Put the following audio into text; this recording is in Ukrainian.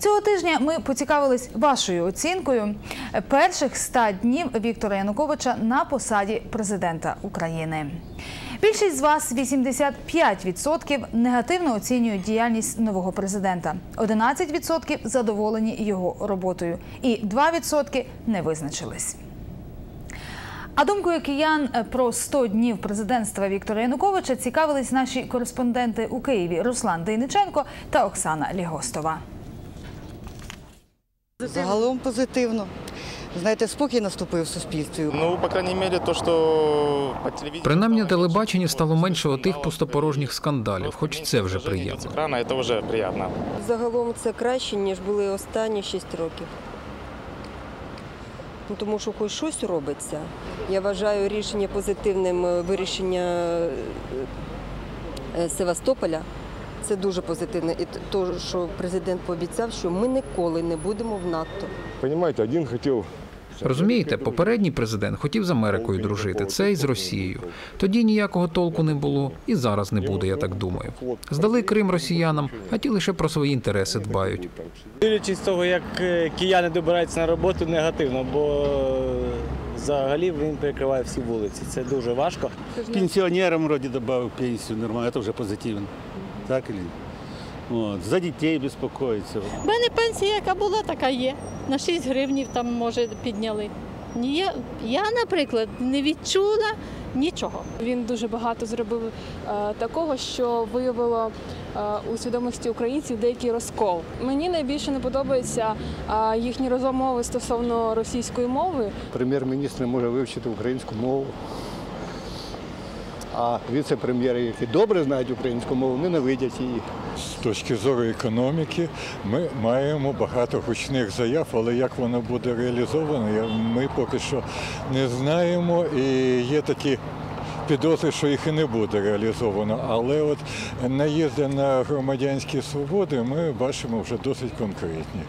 Цього тижня ми поцікавились вашою оцінкою перших 100 днів Віктора Януковича на посаді президента України. Більшість з вас 85% негативно оцінюють діяльність нового президента. 11% задоволені його роботою, і 2% не визначились. А думкою киян про 100 днів президентства Віктора Януковича цікавились наші кореспонденти у Києві Руслан Дейниченко та Оксана Лігостова. Загалом позитивно. Знаєте, спокій наступив в суспільстві. Ну, по крайней мере, то, что по телевидению... Принаймні, телебаченні стало менше скандалов, отих пустопорожніх скандалів, хоч це вже приємно. Екрана, це вже приємно. Загалом це краще, ніж були останні 6 років. Ну, Тому що хоч щось робиться. Я вважаю рішення позитивним е, вирішення е, Севастополя. Це дуже позитивне. І те, що президент пообіцяв, що ми ніколи не будемо в НАТО. Понимаете, один хотел... Розумієте, попередній президент хотів з Америкою дружити, цей з Росією. Тоді ніякого толку не було, і зараз не буде, я так думаю. Здали Крим росіянам, а ті лише про свої інтереси дбають. Дивлячись з того, як е, кияни добираються на роботу, негативно, бо е, взагалі він перекриває всі вулиці. Це дуже важко. Пенсионерам вроде добавил пенсию нормально, это уже позитивно. Так или нет? Вот. За детей беспокоиться. У мене пенсія, яка була, така є. На 6 гривнів там, може, підняли. Ні, я, я, наприклад, не відчула нічого. Він дуже багато зробив е, такого, що виявило е, у свідомості українців деякий розкол. Мені найбільше не подобаються е, їхні розмови стосовно російської мови. Прем'єр-міністр не може вивчити українську мову. А віце-прем'єри, які добре знають українську мову, ненавидять її. З точки зору економіки ми маємо багато гучних заяв, але як воно буде реалізовано, ми поки що не знаємо. І є такі підозри, що їх і не буде реалізовано. Але от наїзди на громадянські свободи ми бачимо вже досить конкретні.